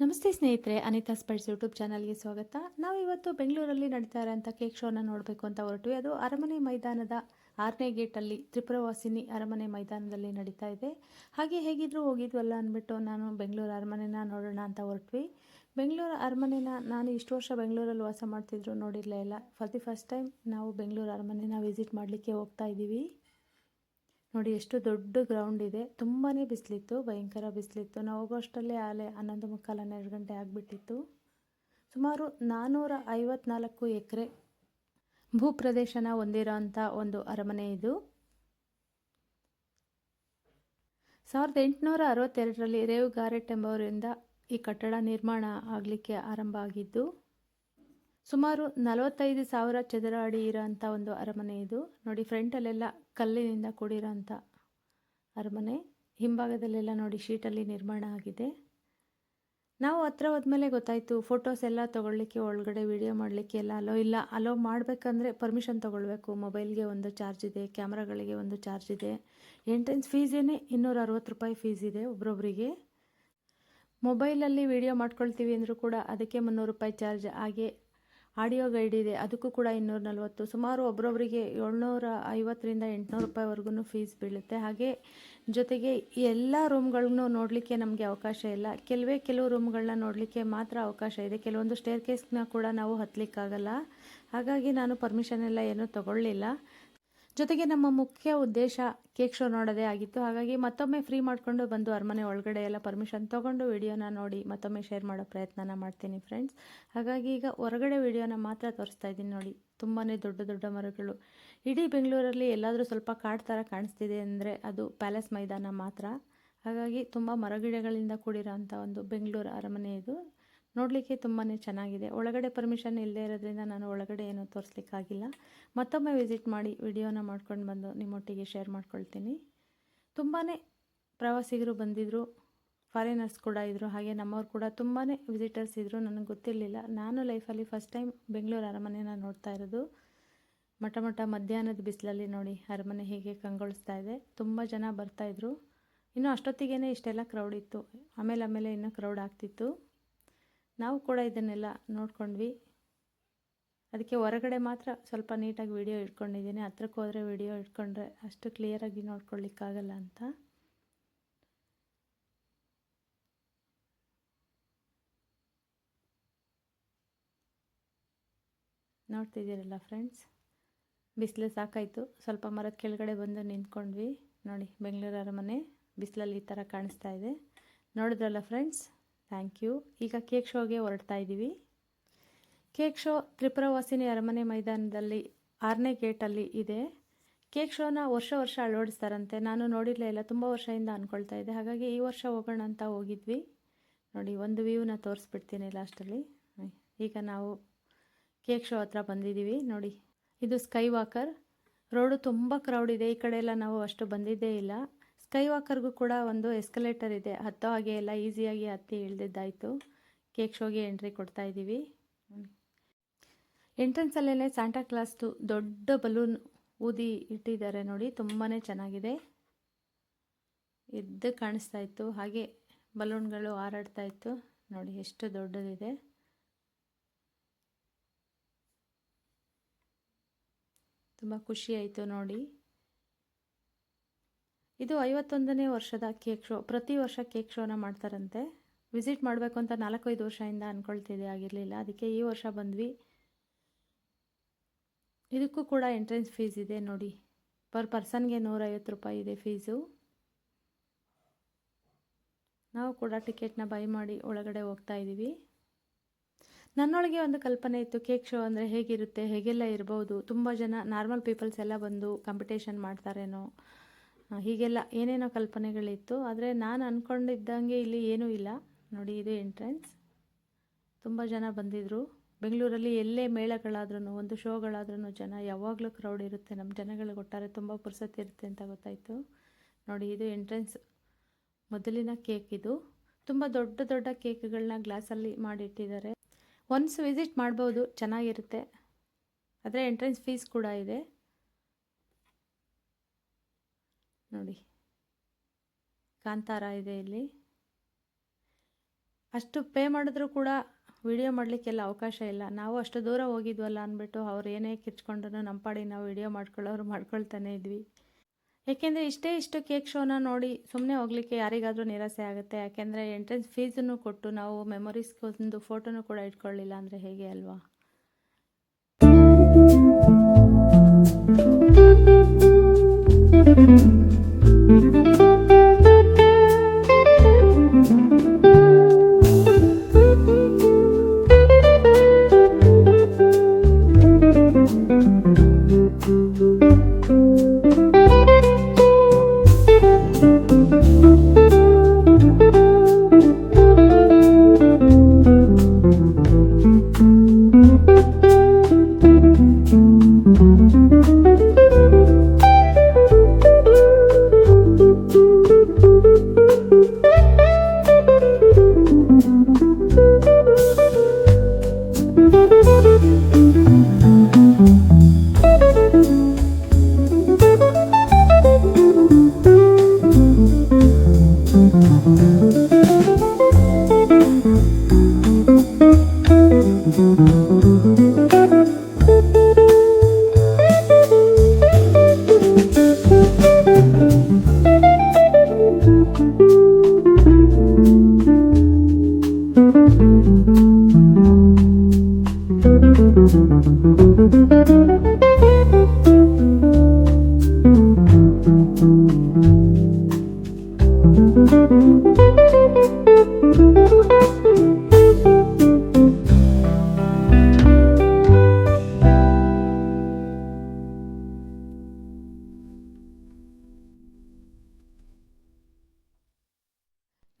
ನಮಸ್ತೆ ಸ್ನೇಹಿತರೆ, Anita Spurs YouTube ಚಾನಲ್ಗೆ ಸ್ವಾಗತ. ನಾವು ಇವತ್ತು ಬೆಂಗಳೂರಲ್ಲಿ ನಡೀತಾ ಇರೋಂಥ ಕೇಕ್ ಶೋನ ನೋಡಬೇಕು ಅಂತ ಹೊರಟ್ವಿ ಅದು ಅರಮನೆ ಮೈದಾನದ ಆರನೇ ಗೇಟಲ್ಲಿ ತ್ರಿಪುರವಾಸಿನಿ ಅರಮನೆ ಮೈದಾನದಲ್ಲಿ ನಡೀತಾ ಇದೆ. ಹಾಗೆ ಹೇಗಿದ್ರೂ ಹೋಗಿದ್ವಲ್ಲ ಅಂದ್ಬಿಟ್ಟು ನಾನು ಬೆಂಗಳೂರು ಅರಮನೆನ ನೋಡೋಣ ಅಂತ ಹೊರಟ್ವಿ. ಬೆಂಗಳೂರು ಅರಮನೆನ ನಾನು ಇಷ್ಟು ವರ್ಷ ಬೆಂಗಳೂರಲ್ಲಿ ವಾಸ ಮಾಡ್ತಿದ್ರು ನೋಡಿರಲೇ ಇಲ್ಲ. ಫಾರ್ ದಿ ಫಸ್ಟ್ ಟೈಮ್ ನಾವು ಬೆಂಗಳೂರು ಅರಮನೆನ ವಿಸಿಟ್ ಮಾಡಲಿಕ್ಕೆ ಹೋಗ್ತಾ ಇದ್ದೀವಿ. ನೋಡಿ ಎಷ್ಟು ದೊಡ್ಡ ಗ್ರೌಂಡ್ ಇದೆ. ತುಂಬಾ ಬಿಸಿಲಿತ್ತು, ಭಯಂಕರ ಬಿಸಿಲಿತ್ತು. ನಾವು ಹೋಗೋಷ್ಟರಲ್ಲೇ ಆಲೆ ಹನ್ನೊಂದು ಮುಕ್ಕಾಲು, ಹನ್ನೆರಡು ಗಂಟೆ ಆಗಿಬಿಟ್ಟಿತ್ತು. ಸುಮಾರು ನಾನ್ನೂರ ಐವತ್ನಾಲ್ಕು ಎಕರೆ ಭೂಪ್ರದೇಶನ ಹೊಂದಿರೋ ಅಂಥ ಒಂದು ಅರಮನೆ ಇದು. ಸಾವಿರದ ಎಂಟುನೂರ ಅರವತ್ತೆರಡರಲ್ಲಿ ರೇವು ಗಾರೆಟ್ ಎಂಬವರಿಂದ ಈ ಕಟ್ಟಡ ನಿರ್ಮಾಣ ಆಗಲಿಕ್ಕೆ ಆರಂಭ ಆಗಿದ್ದು ಸುಮಾರು ನಲವತ್ತೈದು ಸಾವಿರ ಚದರ ಅಡಿ ಇರೋಂಥ ಒಂದು ಅರಮನೆ ಇದು. ನೋಡಿ ಫ್ರಂಟಲ್ಲೆಲ್ಲ ಕಲ್ಲಿನಿಂದ ಕೂಡಿರೋಂಥ ಅರಮನೆ. ಹಿಂಭಾಗದಲ್ಲೆಲ್ಲ ನೋಡಿ, ಶೀಟಲ್ಲಿ ನಿರ್ಮಾಣ ಆಗಿದೆ. ನಾವು ಹತ್ರ ಹೋದ್ಮೇಲೆ ಗೊತ್ತಾಯಿತು ಫೋಟೋಸ್ ಎಲ್ಲ ತೊಗೊಳ್ಲಿಕ್ಕೆ ಒಳಗಡೆ ವಿಡಿಯೋ ಮಾಡಲಿಕ್ಕೆ ಎಲ್ಲ ಅಲೋ ಇಲ್ಲ. ಅಲೋ ಮಾಡಬೇಕಂದ್ರೆ ಪರ್ಮಿಷನ್ ತೊಗೊಳ್ಬೇಕು. ಮೊಬೈಲ್ಗೆ ಒಂದು ಚಾರ್ಜ್ ಇದೆ ಕ್ಯಾಮ್ರಾಗಳಿಗೆ ಒಂದು ಚಾರ್ಜ್ ಇದೆ. ಎಂಟ್ರೆನ್ಸ್ ಫೀಸೇನೆ ಇನ್ನೂರ ಅರವತ್ತು ರೂಪಾಯಿ ಫೀಸ್ ಇದೆ ಒಬ್ಬೊಬ್ಬರಿಗೆ ಮೊಬೈಲಲ್ಲಿ ವಿಡಿಯೋ ಮಾಡ್ಕೊಳ್ತೀವಿ ಅಂದರೂ ಕೂಡ ಅದಕ್ಕೆ ಮುನ್ನೂರು ರೂಪಾಯಿ ಚಾರ್ಜ್ ಹಾಗೆ ಆಡಿಯೋ ಗೈಡ್ ಇದೆ. ಅದಕ್ಕೂ ಕೂಡ ಇನ್ನೂರ ನಲ್ವತ್ತು ಸುಮಾರು ಒಬ್ಬರೊಬ್ಬರಿಗೆ ಏಳ್ನೂರ ಐವತ್ತರಿಂದ ಎಂಟುನೂರು ರೂಪಾಯಿವರೆಗೂ ಫೀಸ್ ಬೀಳುತ್ತೆ. ಹಾಗೆ ಜೊತೆಗೆ ಎಲ್ಲ ರೂಮ್ಗಳನ್ನು ನೋಡಲಿಕ್ಕೆ ನಮಗೆ ಅವಕಾಶ ಇಲ್ಲ. ಕೆಲವೇ ಕೆಲವು ರೂಮ್ಗಳನ್ನ ನೋಡಲಿಕ್ಕೆ ಮಾತ್ರ ಅವಕಾಶ ಇದೆ. ಕೆಲವೊಂದು ಸ್ಟೇರ್ ಕೇಸ್ನ ಕೂಡ ನಾವು ಹತ್ತಲಿಕ್ಕಾಗಲ್ಲ ಹಾಗಾಗಿ ನಾನು ಪರ್ಮಿಷನ್ ಎಲ್ಲ ಏನೂ ತಗೊಳ್ಳಿಲ್ಲ. ಜೊತೆಗೆ ನಮ್ಮ ಮುಖ್ಯ ಉದ್ದೇಶ ಕೇಕ್ ಶೋ ನೋಡೋದೇ ಆಗಿತ್ತು. ಹಾಗಾಗಿ ಮತ್ತೊಮ್ಮೆ ಫ್ರೀ ಮಾಡಿಕೊಂಡು ಬಂದು ಅರಮನೆ ಒಳಗಡೆ ಎಲ್ಲ ಪರ್ಮಿಷನ್ ತೊಗೊಂಡು ವಿಡಿಯೋನ ನೋಡಿ ಮತ್ತೊಮ್ಮೆ ಶೇರ್ ಮಾಡೋ ಪ್ರಯತ್ನನ ಮಾಡ್ತೀನಿ ಫ್ರೆಂಡ್ಸ್ ಹಾಗಾಗಿ ಈಗ ಹೊರಗಡೆ ವಿಡಿಯೋನ ಮಾತ್ರ ತೋರಿಸ್ತಾ ಇದ್ದೀನಿ ನೋಡಿ. ತುಂಬಾ ದೊಡ್ಡ ದೊಡ್ಡ ಮರಗಳು. ಇಡೀ ಬೆಂಗಳೂರಲ್ಲಿ ಎಲ್ಲಾದರೂ ಸ್ವಲ್ಪ ಕಾಡು ಥರ ಕಾಣಿಸ್ತಿದೆ ಅಂದರೆ ಅದು ಪ್ಯಾಲೇಸ್ ಮೈದಾನ ಮಾತ್ರ. ಹಾಗಾಗಿ ತುಂಬ ಮರಗಿಡಗಳಿಂದ ಕೂಡಿರೋ ಒಂದು ಬೆಂಗಳೂರು ಅರಮನೆ ಇದು. ನೋಡಲಿಕ್ಕೆ ತುಂಬಾ ಚೆನ್ನಾಗಿದೆ. ಒಳಗಡೆ ಪರ್ಮಿಷನ್ ಇಲ್ಲದೆ ಇರೋದ್ರಿಂದ ನಾನು ಒಳಗಡೆ ಏನೂ ತೋರಿಸ್ಲಿಕ್ಕಾಗಿಲ್ಲ. ಮತ್ತೊಮ್ಮೆ ವಿಸಿಟ್ ಮಾಡಿ ವಿಡಿಯೋನ ಮಾಡ್ಕೊಂಡು ಬಂದು ನಿಮ್ಮೊಟ್ಟಿಗೆ ಶೇರ್ ಮಾಡ್ಕೊಳ್ತೀನಿ. ತುಂಬಾ ಪ್ರವಾಸಿಗರು ಬಂದಿದ್ದರು ಫಾರಿನರ್ಸ್ ಕೂಡ ಇದ್ದರು ಹಾಗೆ ನಮ್ಮವ್ರು ಕೂಡ ತುಂಬಾ ವಿಸಿಟರ್ಸ್ ಇದ್ದರು ನನಗೆ ಗೊತ್ತಿರಲಿಲ್ಲ. ನಾನು ಲೈಫಲ್ಲಿ ಫಸ್ಟ್ ಟೈಮ್ ಬೆಂಗಳೂರು ಅರಮನೆನ ನೋಡ್ತಾ ಇರೋದು. ಮಠ ಮಠ ಮಧ್ಯಾಹ್ನದ ಬಿಸಿಲಲ್ಲಿ ನೋಡಿ ಅರಮನೆ ಹೇಗೆ ಕಂಗೊಳಿಸ್ತಾ ಇದೆ. ತುಂಬ ಜನ ಬರ್ತಾಯಿದ್ರು ಇನ್ನು ಅಷ್ಟೊತ್ತಿಗೇ ಇಷ್ಟೆಲ್ಲ ಕ್ರೌಡ್ ಇತ್ತು. ಆಮೇಲೆ ಆಮೇಲೆ ಇನ್ನೂ ಕ್ರೌಡ್ ಆಗ್ತಿತ್ತು. ನಾವು ಕೂಡ ಇದನ್ನೆಲ್ಲ ನೋಡ್ಕೊಂಡ್ವಿ. ಅದಕ್ಕೆ ಹೊರಗಡೆ ಮಾತ್ರ ಸ್ವಲ್ಪ ನೀಟಾಗಿ ವಿಡಿಯೋ ಇಟ್ಕೊಂಡಿದ್ದೀನಿ. ಹತ್ರಕ್ಕೆ ಹೋದರೆ ವಿಡಿಯೋ ಇಟ್ಕೊಂಡ್ರೆ ಅಷ್ಟು ಕ್ಲಿಯರಾಗಿ ನೋಡ್ಕೊಳ್ಳಿಕ್ಕಾಗಲ್ಲ ಅಂತ. ನೋಡ್ತಿದ್ದೀರಲ್ಲ ಫ್ರೆಂಡ್ಸ್ ಬಿಸಿಲು ಸಾಕಾಯಿತು. ಸ್ವಲ್ಪ ಮರದ ಕೆಳಗಡೆ ಬಂದು ನಿಂತ್ಕೊಂಡ್ವಿ. ನೋಡಿ ಬೆಂಗಳೂರು ಅರಮನೆ ಬಿಸಿಲಲ್ಲಿ ಈ ಥರ ಕಾಣಿಸ್ತಾ ಇದೆ. ನೋಡಿದ್ರಲ್ಲ ಫ್ರೆಂಡ್ಸ್ ಥ್ಯಾಂಕ್ ಯು ಈಗ ಕೇಕ್ ಶೋಗೆ ಹೊರಡ್ತಾ ಇದ್ದೀವಿ ಕೇಕ್ ಶೋ ತ್ರಿಪುರವಾಸಿನಿ ಅರಮನೆ ಮೈದಾನದಲ್ಲಿ ಆರನೇ ಗೇಟಲ್ಲಿ ಇದೆ. ಕೇಕ್ ಶೋನ ವರ್ಷ ವರ್ಷ ಅಳವಡಿಸ್ತಾರಂತೆ. ನಾನು ನೋಡಿರಲೇ ಇಲ್ಲ, ತುಂಬ ವರ್ಷದಿಂದ ಅಂದ್ಕೊಳ್ತಾ ಇದ್ದೆ ಹಾಗಾಗಿ ಈ ವರ್ಷ ಹೋಗೋಣ ಅಂತ ಹೋಗಿದ್ವಿ. ನೋಡಿ, ಒಂದು ವ್ಯೂನ ತೋರಿಸ್ಬಿಡ್ತೀನಿ ಲಾಸ್ಟಲ್ಲಿ. ಈಗ ನಾವು ಕೇಕ್ ಶೋ ಹತ್ರ ಬಂದಿದ್ದೀವಿ. ನೋಡಿ, ಇದು ಸ್ಕೈ ವಾಕರ್ ರೋಡು ತುಂಬ ಕ್ರೌಡ್ ಇದೆ. ಈ ಕಡೆ ಎಲ್ಲ ನಾವು ಅಷ್ಟು ಬಂದಿದ್ದೇ ಇಲ್ಲ. ಸ್ಕೈ ಕೂಡ ಒಂದು ಎಸ್ಕಲೇಟರ್ ಇದೆ. ಹತ್ತೋ ಹಾಗೆ ಎಲ್ಲ ಈಸಿಯಾಗಿ ಹತ್ತಿ ಇಳಿದಿದ್ದಾಯಿತು. ಕೇಕ್ ಶೋಗೆ ಎಂಟ್ರಿ ಕೊಡ್ತಾ ಇದ್ದೀವಿ ಎಂಟ್ರೆನ್ಸಲ್ಲೇ ಸ್ಯಾಂಟಾ ಕ್ಲಾಸ್ದು ದೊಡ್ಡ ಬಲೂನ್ ಊದಿ ಇಟ್ಟಿದ್ದಾರೆ ನೋಡಿ ತುಂಬಾ ಚೆನ್ನಾಗಿದೆ. ಇದ್ದು ಕಾಣಿಸ್ತಾ ಇತ್ತು. ಹಾಗೆ ಬಲೂನ್ಗಳು ಹಾರಾಡ್ತಾ ಇತ್ತು. ನೋಡಿ, ಎಷ್ಟು ದೊಡ್ಡದಿದೆ. ತುಂಬ ಖುಷಿ ಆಯಿತು ನೋಡಿ. ಇದು ಐವತ್ತೊಂದನೇ ವರ್ಷದ ಕೇಕ್ ಶೋ. ಪ್ರತಿ ವರ್ಷ ಕೇಕ್ ಶೋನ ಮಾಡ್ತಾರಂತೆ. ವಿಸಿಟ್ ಮಾಡಬೇಕು ಅಂತ ನಾಲ್ಕೈದು ವರ್ಷದಿಂದ ಅಂದ್ಕೊಳ್ತಿದ್ದೆ ಆಗಿರಲಿಲ್ಲ. ಅದಕ್ಕೆ ಈ ವರ್ಷ ಬಂದ್ವಿ. ಇದಕ್ಕೂ ಕೂಡ ಎಂಟ್ರೆನ್ಸ್ ಫೀಸ್ ಇದೆ ನೋಡಿ. ಪರ್ ಪರ್ಸನ್ಗೆ ನೂರೈವತ್ತು ರೂಪಾಯಿ ಇದೆ ಫೀಸು ನಾವು ಕೂಡ ಟಿಕೆಟ್ನ ಬೈ ಮಾಡಿ ಒಳಗಡೆ ಹೋಗ್ತಾ ಇದ್ದೀವಿ. ನನ್ನೊಳಗೆ ಒಂದು ಕಲ್ಪನೆ ಇತ್ತು, ಕೇಕ್ ಶೋ ಅಂದರೆ ಹೇಗಿರುತ್ತೆ, ಹೇಗೆಲ್ಲ ಇರ್ಬೋದು, ತುಂಬ ಜನ ನಾರ್ಮಲ್ ಪೀಪಲ್ಸ್ ಎಲ್ಲ ಬಂದು ಕಾಂಪಿಟೇಷನ್ ಮಾಡ್ತಾರೇನೋ. ಹೀಗೆಲ್ಲ ಏನೇನೋ ಕಲ್ಪನೆಗಳಿತ್ತು. ಆದರೆ ನಾನು ಅಂದ್ಕೊಂಡಿದ್ದಂಗೆ ಇಲ್ಲಿ ಏನೂ ಇಲ್ಲ. ನೋಡಿ, ಇದು ಎಂಟ್ರೆನ್ಸ್ ತುಂಬ ಜನ ಬಂದಿದ್ದರು ಬೆಂಗಳೂರಲ್ಲಿ ಎಲ್ಲೇ ಮೇಳಗಳಾದ್ರೂ ಒಂದು ಶೋಗಳಾದ್ರೂ ಜನ, ಯಾವಾಗಲೂ ಕ್ರೌಡ್ ಇರುತ್ತೆ. ನಮ್ಮ ಜನಗಳಿಗೆ ಒಟ್ಟಾರೆ ತುಂಬ ಪುರ್ಸತಿ ಇರುತ್ತೆ ಅಂತ ಗೊತ್ತಾಯಿತು. ನೋಡಿ, ಇದು ಎಂಟ್ರೆನ್ಸ್ ಮೊದಲಿನ ಕೇಕ್ ಇದು. ತುಂಬ ದೊಡ್ಡ ದೊಡ್ಡ ಕೇಕ್ಗಳನ್ನ ಗ್ಲಾಸಲ್ಲಿ ಮಾಡಿಟ್ಟಿದ್ದಾರೆ. ಒನ್ಸ್ ವಿಸಿಟ್ ಮಾಡ್ಬೋದು, ಚೆನ್ನಾಗಿರುತ್ತೆ. ಆದರೆ ಎಂಟ್ರೆನ್ಸ್ ಫೀಸ್ ಕೂಡ ಇದೆ. ನೋಡಿ. ಕಾಂತಾರ ಇದೆ ಇಲ್ಲಿ. ಅಷ್ಟು ಪೇ ಮಾಡಿದ್ರೂ ಕೂಡ ವಿಡಿಯೋ ಮಾಡಲಿಕ್ಕೆಲ್ಲ ಅವಕಾಶ ಇಲ್ಲ. ನಾವು ಅಷ್ಟು ದೂರ ಹೋಗಿದ್ವಲ್ಲ ಅಂದ್ಬಿಟ್ಟು ಅವ್ರು ಏನೇ ಕಿರ್ಚ್ಕೊಂಡ್ರು ನಮ್ಮ ಪಾಡಿ ನಾವು ವಿಡಿಯೋ ಮಾಡ್ಕೊಳ್ಳೋರು ಮಾಡ್ಕೊಳ್ತಾನೆ ಇದ್ವಿ. ಯಾಕೆಂದರೆ ಇಷ್ಟೇ ಇಷ್ಟು ಕೇಕ್ ಶೋನ ನೋಡಿ ಸುಮ್ಮನೆ ಹೋಗಲಿಕ್ಕೆ ಯಾರಿಗಾದರೂ ನಿರಾಸೆ ಆಗುತ್ತೆ. ಯಾಕೆಂದರೆ ಎಂಟ್ರೆನ್ಸ್ ಫೀಸನ್ನು ಕೊಟ್ಟು ನಾವು ಮೆಮೊರೀಸ್ಗೆ ಒಂದು ಫೋಟೋನು ಕೂಡ ಇಟ್ಕೊಳ್ಳಿಲ್ಲ ಅಂದರೆ ಹೇಗೆ ಅಲ್ವಾ?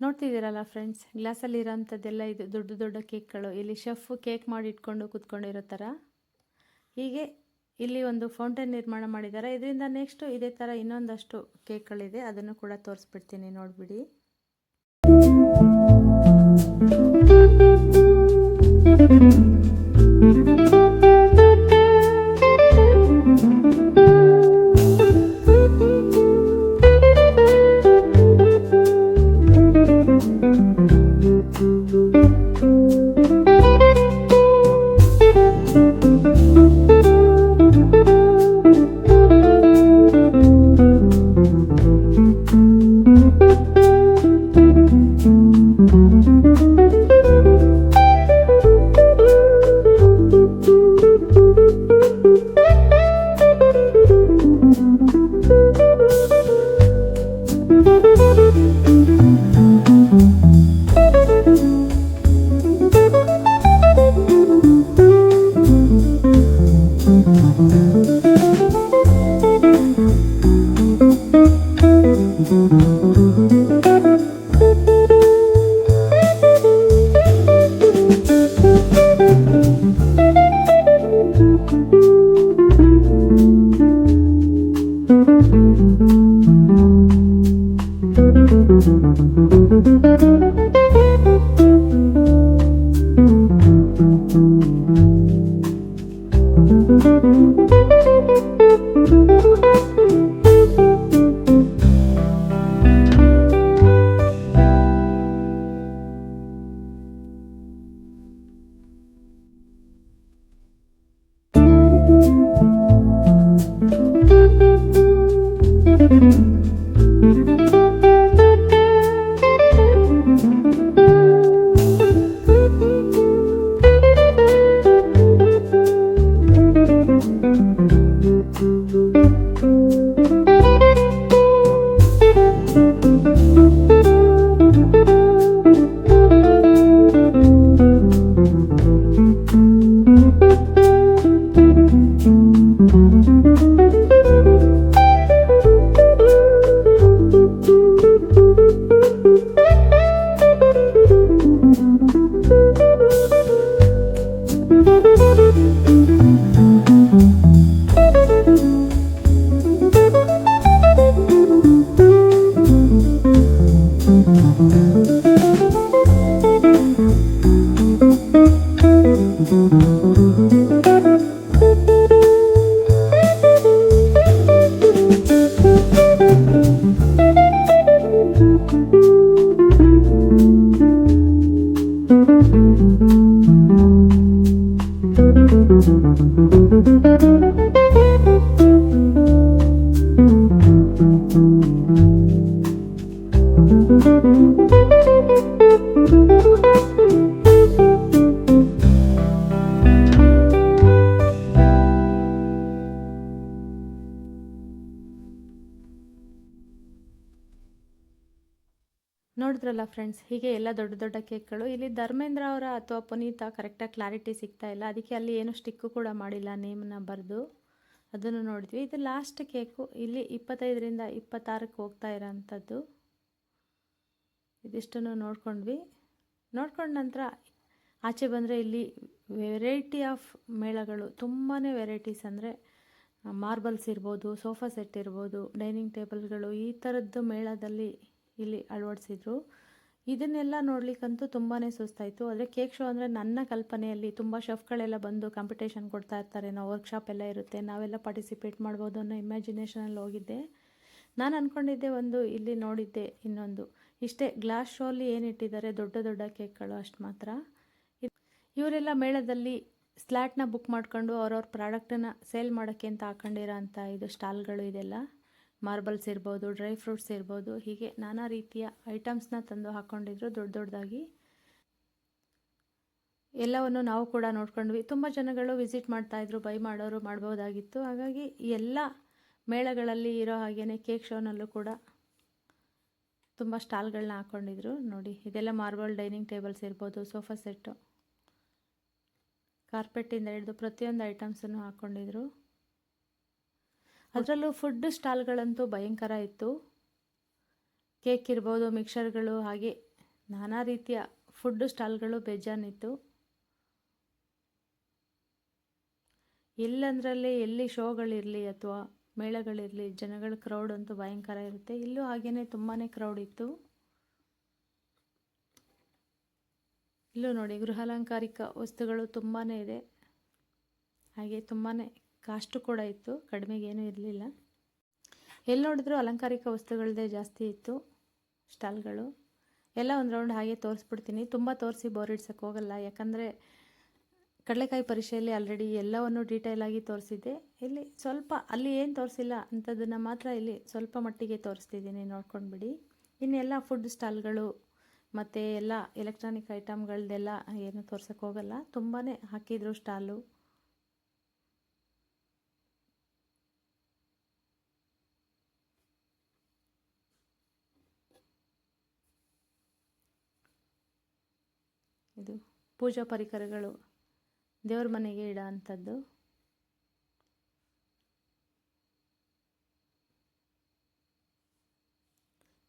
ನೋಡ್ತಿದ್ದೀರಲ್ಲ ಫ್ರೆಂಡ್ಸ್ ಗ್ಲಾಸಲ್ಲಿರೋಂಥದ್ದೆಲ್ಲ ಇದು ದೊಡ್ಡ ದೊಡ್ಡ ಕೇಕ್ಗಳು. ಇಲ್ಲಿ ಶೆಫ್ ಕೇಕ್ ಮಾಡಿ ಇಟ್ಕೊಂಡು ಕೂತ್ಕೊಂಡಿರೋ ಥರ ಹೀಗೆ ಇಲ್ಲಿ ಒಂದು ಫೌಂಟೇನ್ ನಿರ್ಮಾಣ ಮಾಡಿದ್ದಾರೆ. ಇದರಿಂದ ನೆಕ್ಸ್ಟು ಇದೇ ಥರ ಇನ್ನೊಂದಷ್ಟು ಕೇಕ್ಗಳಿದೆ. ಅದನ್ನು ಕೂಡ ತೋರಿಸ್ಬಿಡ್ತೀನಿ, ನೋಡಿಬಿಡಿ. Thank. ನೋಡಿದ್ರಲ್ಲ ಫ್ರೆಂಡ್ಸ್ ಹೀಗೆ ಎಲ್ಲ ದೊಡ್ಡ ದೊಡ್ಡ ಕೇಕ್ಗಳು. ಇಲ್ಲಿ ಧರ್ಮೇಂದ್ರ ಅವರ ಅಥವಾ ಪುನೀತ ಕರೆಕ್ಟಾಗಿ ಕ್ಲಾರಿಟಿ ಸಿಗ್ತಾ ಇಲ್ಲ. ಅದಕ್ಕೆ ಅಲ್ಲಿ ಏನು ಸ್ಟಿಕ್ಕು ಕೂಡ ಮಾಡಿಲ್ಲ ನೇಮನ್ನ ಬರೆದು. ಅದನ್ನು ನೋಡಿದ್ವಿ. ಇದು ಲಾಸ್ಟ್ ಕೇಕು ಇಲ್ಲಿ ಇಪ್ಪತ್ತೈದರಿಂದ ಇಪ್ಪತ್ತಾರಕ್ಕೆ ಹೋಗ್ತಾ ಇರೋಂಥದ್ದು. ಇದಿಷ್ಟನ್ನು ನೋಡ್ಕೊಂಡ್ವಿ. ನೋಡ್ಕೊಂಡ ನಂತರ ಆಚೆ ಬಂದರೆ ಇಲ್ಲಿ ವೆರೈಟಿ ಆಫ್ ಮೇಳಗಳು ತುಂಬಾ ವೆರೈಟೀಸ್ ಅಂದರೆ ಮಾರ್ಬಲ್ಸ್ ಇರ್ಬೋದು ಸೋಫಾ ಸೆಟ್ ಇರ್ಬೋದು ಡೈನಿಂಗ್ ಟೇಬಲ್ಗಳು ಈ ಥರದ್ದು ಮೇಳದಲ್ಲಿ ಇಲ್ಲಿ ಅಳವಡಿಸಿದ್ರು. ಇದನ್ನೆಲ್ಲ ನೋಡ್ಲಿಕ್ಕಂತೂ ತುಂಬಾ ಸುಸ್ತಾಯಿತು. ಆದರೆ ಕೇಕ್ ಶೋ ಅಂದರೆ ನನ್ನ ಕಲ್ಪನೆಯಲ್ಲಿ ತುಂಬ ಶೆಫ್ಗಳೆಲ್ಲ ಬಂದು ಕಾಂಪಿಟೇಷನ್ ಕೊಡ್ತಾ ಇರ್ತಾರೆ. ನಾವು ವರ್ಕ್ಶಾಪ್ ಎಲ್ಲ ಇರುತ್ತೆ, ನಾವೆಲ್ಲ ಪಾರ್ಟಿಸಿಪೇಟ್ ಮಾಡ್ಬೋದು ಅನ್ನೋ ಇಮ್ಯಾಜಿನೇಷನಲ್ಲಿ ಹೋಗಿದ್ದೆ. ನಾನು ಅಂದ್ಕೊಂಡಿದ್ದೆ ಒಂದು ಇಲ್ಲಿ ನೋಡಿದ್ದೆ ಇನ್ನೊಂದು. ಇಷ್ಟೇ ಗ್ಲಾಸ್ ಶೋಲಿ ಏನಿಟ್ಟಿದ್ದಾರೆ ದೊಡ್ಡ ದೊಡ್ಡ ಕೇಕ್ಗಳು ಅಷ್ಟು ಮಾತ್ರ. ಇವರೆಲ್ಲ ಮೇಳದಲ್ಲಿ ಸ್ಲ್ಯಾಟ್ನ ಬುಕ್ ಮಾಡ್ಕೊಂಡು ಅವ್ರವ್ರ ಪ್ರಾಡಕ್ಟನ್ನು ಸೇಲ್ ಮಾಡೋಕ್ಕೆ ಅಂತ ಹಾಕೊಂಡಿರೋ ಅಂಥ ಇದು ಸ್ಟಾಲ್ಗಳು ಇದೆಲ್ಲ. ಮಾರ್ಬಲ್ಸ್ ಇರ್ಬೋದು ಡ್ರೈ ಫ್ರೂಟ್ಸ್ ಇರ್ಬೋದು, ಹೀಗೆ ನಾನಾ ರೀತಿಯ ಐಟಮ್ಸ್ನ ತಂದು ಹಾಕ್ಕೊಂಡಿದ್ರು ದೊಡ್ಡ ದೊಡ್ಡದಾಗಿ. ಎಲ್ಲವನ್ನು ನಾವು ಕೂಡ ನೋಡ್ಕೊಂಡ್ವಿ. ತುಂಬ ಜನಗಳು ವಿಸಿಟ್ ಮಾಡ್ತಾಯಿದ್ರು ಬೈ ಮಾಡೋರು ಮಾಡ್ಬೋದಾಗಿತ್ತು. ಹಾಗಾಗಿ ಎಲ್ಲ ಮೇಳಗಳಲ್ಲಿ ಇರೋ ಹಾಗೆಯೇ ಕೇಕ್ ಶೋನಲ್ಲೂ ಕೂಡ ತುಂಬ ಸ್ಟಾಲ್ಗಳನ್ನ ಹಾಕ್ಕೊಂಡಿದ್ರು ನೋಡಿ, ಇದೆಲ್ಲ ಮಾರ್ಬಲ್ ಡೈನಿಂಗ್ ಟೇಬಲ್ಸ್ ಇರ್ಬೋದು, ಸೋಫಾ ಸೆಟ್ಟು. ಕಾರ್ಪೆಟಿಂದ ಹಿಡಿದು ಪ್ರತಿಯೊಂದು ಐಟಮ್ಸನ್ನು ಹಾಕ್ಕೊಂಡಿದ್ರು ಅದರಲ್ಲೂ ಫುಡ್ ಸ್ಟಾಲ್ಗಳಂತೂ ಭಯಂಕರ ಇತ್ತು. ಕೇಕ್ ಇರ್ಬೋದು, ಮಿಕ್ಸರ್ಗಳು, ಹಾಗೆ ನಾನಾ ರೀತಿಯ ಫುಡ್ ಸ್ಟಾಲ್ಗಳು ಬೇಜಾನಿತ್ತು. ಎಲ್ಲಂದ್ರಲ್ಲಿ ಎಲ್ಲಿ ಶೋಗಳಿರಲಿ ಅಥವಾ ಮೇಳಗಳಿರಲಿ, ಜನಗಳ ಕ್ರೌಡ್ ಅಂತೂ ಭಯಂಕರ ಇರುತ್ತೆ. ಇಲ್ಲೂ ಹಾಗೇ ತುಂಬಾ ಕ್ರೌಡ್ ಇತ್ತು. ಇಲ್ಲೂ ನೋಡಿ, ಗೃಹಾಲಂಕಾರಿಕ ವಸ್ತುಗಳು ತುಂಬಾ ಇದೆ. ಹಾಗೆ ತುಂಬಾ ಕಾಸ್ಟು ಕೂಡ ಇತ್ತು. ಕಡಿಮೆಗೇನೂ ಇರಲಿಲ್ಲ. ಎಲ್ಲಿ ನೋಡಿದ್ರು ಅಲಂಕಾರಿಕ ವಸ್ತುಗಳದ್ದೇ ಜಾಸ್ತಿ ಇತ್ತು, ಸ್ಟಾಲ್ಗಳು. ಎಲ್ಲ ಒಂದು ರೌಂಡ್ ಹಾಗೆ ತೋರಿಸ್ಬಿಡ್ತೀನಿ. ತುಂಬ ತೋರಿಸಿ ಬೋರ್ ಇಡ್ಸೋಕ್ಕೆ ಹೋಗಲ್ಲ. ಯಾಕಂದರೆ ಕಡಲೆಕಾಯಿ ಪರೀಕ್ಷೆಯಲ್ಲಿ ಆಲ್ರೆಡಿ ಎಲ್ಲವನ್ನು ಆಗಿ ತೋರಿಸಿದ್ದೆ. ಇಲ್ಲಿ ಸ್ವಲ್ಪ, ಅಲ್ಲಿ ಏನು ತೋರಿಸಿಲ್ಲ ಅಂಥದ್ದನ್ನು ಮಾತ್ರ ಇಲ್ಲಿ ಸ್ವಲ್ಪ ಮಟ್ಟಿಗೆ ತೋರಿಸ್ತಿದ್ದೀನಿ, ನೋಡ್ಕೊಂಡ್ಬಿಡಿ. ಇನ್ನೆಲ್ಲ ಫುಡ್ ಸ್ಟಾಲ್ಗಳು ಮತ್ತು ಎಲ್ಲ ಎಲೆಕ್ಟ್ರಾನಿಕ್ ಐಟಮ್ಗಳದ್ದೆಲ್ಲ ಏನು ತೋರ್ಸೋಕ್ಕೆ ಹೋಗಲ್ಲ. ತುಂಬಾ ಹಾಕಿದ್ರು ಸ್ಟಾಲು ಇದು ಪೂಜಾ ಪರಿಕರಗಳು. ದೇವ್ರ ಮನೆಗೆ ಇಡೋ ಅಂಥದ್ದು?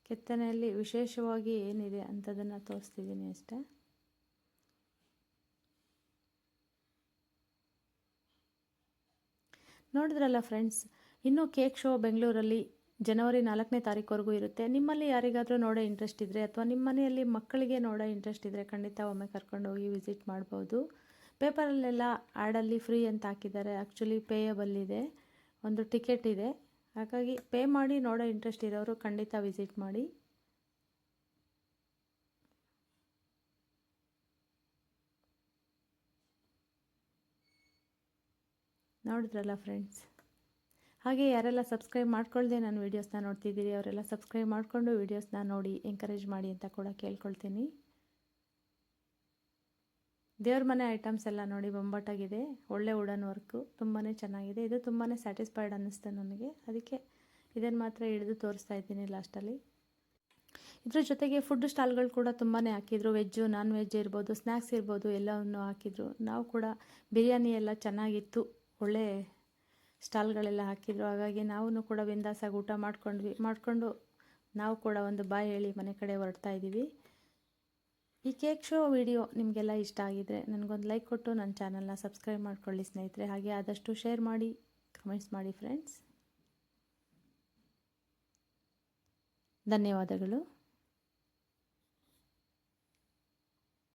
ಕೆತ್ತನೆಯಲ್ಲಿ ವಿಶೇಷವಾಗಿ ಏನಿದೆ ಅಂಥದ್ದನ್ನು ತೋರಿಸ್ತಿದ್ದೀನಿ ಅಷ್ಟೇ. ನೋಡಿದ್ರಲ್ಲ ಫ್ರೆಂಡ್ಸ್, ಇನ್ನೂ ಕೇಕ್ ಶೋ ಬೆಂಗಳೂರಲ್ಲಿ ಜನವರಿ ನಾಲ್ಕನೇ ತಾರೀಕುವರೆಗೂ ಇರುತ್ತೆ. ನಿಮ್ಮಲ್ಲಿ ಯಾರಿಗಾದರೂ ನೋಡೋ ಇಂಟ್ರೆಸ್ಟ್ ಇದ್ದರೆ ಅಥವಾ ನಿಮ್ಮ ಮನೆಯಲ್ಲಿ ಮಕ್ಕಳಿಗೆ ನೋಡೋ ಇಂಟ್ರೆಸ್ಟ್ ಇದ್ದರೆ ಖಂಡಿತ ಒಮ್ಮೆ ಕರ್ಕೊಂಡು ಹೋಗಿ ವಿಸಿಟ್ ಮಾಡ್ಬೋದು. ಪೇಪರಲ್ಲೆಲ್ಲ ಆ್ಯಡಲ್ಲಿ ಫ್ರೀ ಅಂತ ಹಾಕಿದ್ದಾರೆ. ಆ್ಯಕ್ಚುಲಿ ಪೇಯಬಲ್ ಇದೆ. ಒಂದು ಟಿಕೆಟ್ ಇದೆ. ಹಾಗಾಗಿ ಪೇ ಮಾಡಿ, ನೋಡೋ ಇಂಟ್ರೆಸ್ಟ್ ಇರೋರು ಖಂಡಿತ ವಿಸಿಟ್ ಮಾಡಿ. ನೋಡಿದ್ರಲ್ಲ ಫ್ರೆಂಡ್ಸ್ ಹಾಗೆ ಯಾರೆಲ್ಲ ಸಬ್ಸ್ಕ್ರೈಬ್ ಮಾಡ್ಕೊಳ್ದೆ ನಾನು ವೀಡಿಯೋಸ್ನ ನೋಡ್ತಿದ್ದೀರಿ, ಅವರೆಲ್ಲ ಸಬ್ಸ್ಕ್ರೈಬ್ ಮಾಡಿಕೊಂಡು ವೀಡಿಯೋಸ್ನ ನೋಡಿ ಎಂಕರೇಜ್ ಮಾಡಿ ಅಂತ ಕೂಡ ಕೇಳ್ಕೊಳ್ತೀನಿ. ದೇವ್ರ ಮನೆ ಐಟಮ್ಸ್ ಎಲ್ಲ ನೋಡಿ ಬೊಂಬಾಟಾಗಿದೆ. ಒಳ್ಳೆ ವುಡನ್ ವರ್ಕು ತುಂಬಾ ಚೆನ್ನಾಗಿದೆ. ಇದು ತುಂಬಾ ಸ್ಯಾಟಿಸ್ಫೈಡ್ ಅನ್ನಿಸ್ತು ನನಗೆ. ಅದಕ್ಕೆ ಇದನ್ನು ಮಾತ್ರ ಹಿಡಿದು ತೋರಿಸ್ತಾ ಇದ್ದೀನಿ ಲಾಸ್ಟಲ್ಲಿ ಇದ್ರ ಜೊತೆಗೆ ಫುಡ್ ಸ್ಟಾಲ್ಗಳು ಕೂಡ ತುಂಬಾ ಹಾಕಿದ್ರು. ವೆಜ್ಜು ನಾನ್ ವೆಜ್ ಇರ್ಬೋದು ಸ್ನ್ಯಾಕ್ಸ್ ಇರ್ಬೋದು, ಎಲ್ಲವನ್ನು ಹಾಕಿದ್ರು. ನಾವು ಕೂಡ ಬಿರಿಯಾನಿ ಎಲ್ಲ ಚೆನ್ನಾಗಿತ್ತು. ಒಳ್ಳೆ ಸ್ಟಾಲ್ಗಳೆಲ್ಲ ಹಾಕಿದ್ರು. ಹಾಗಾಗಿ ನಾವು ಕೂಡ ಬಿಂದಾಸಾಗಿ ಊಟ ಮಾಡ್ಕೊಂಡ್ವಿ. ಮಾಡಿಕೊಂಡು ನಾವು ಕೂಡ ಒಂದು ಬಾಯಿ ಹೇಳಿ ಮನೆ ಕಡೆ ಹೊರಡ್ತಾ ಇದ್ದೀವಿ ಈ ಕೇಕ್ ಶೋ ವಿಡಿಯೋ ನಿಮಗೆಲ್ಲ ಇಷ್ಟ ಆಗಿದರೆ ನನಗೊಂದು ಲೈಕ್ ಕೊಟ್ಟು ನನ್ನ ಚಾನಲ್ನ ಸಬ್ಸ್ಕ್ರೈಬ್ ಮಾಡ್ಕೊಳ್ಳಿ ಸ್ನೇಹಿತರೆ. ಹಾಗೆ ಆದಷ್ಟು ಶೇರ್ ಮಾಡಿ, ಕಮೆಂಟ್ಸ್ ಮಾಡಿ ಫ್ರೆಂಡ್ಸ್ ಧನ್ಯವಾದಗಳು.